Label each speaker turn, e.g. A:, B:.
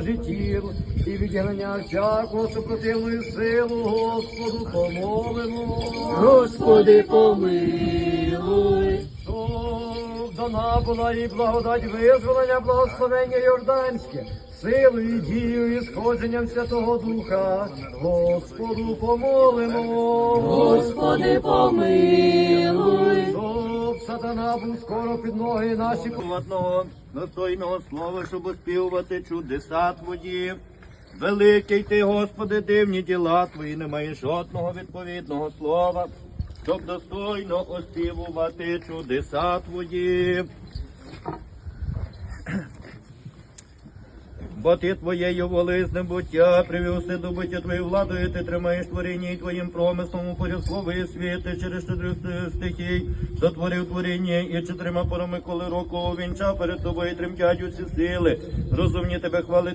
A: життів і відігнання всякого супротивної силу, Господу помолимо.
B: Господи, помилуй.
A: Щоб дана була і благодать визволення, благословення Йорданське, силою, дією і сходженням Святого Духа, Господу помолимо.
B: Господи, помилуй.
A: Сатана був скоро під ноги наші
C: Одного достойного слова, щоб оспівувати чудеса Твої. Великий ти, Господи, дивні діла Твої, немає жодного відповідного слова, щоб достойно оспівувати чудеса Твої. Бо ти твоєю воли буття, привівси до буття твоєю владою, ти тримаєш творіння і твоїм промислом упорядковує світи через чотири стихій, сотворив творіння і чотирма порами, коли року увінчав перед тобою тремтять усі сили. Розумні тебе хвалить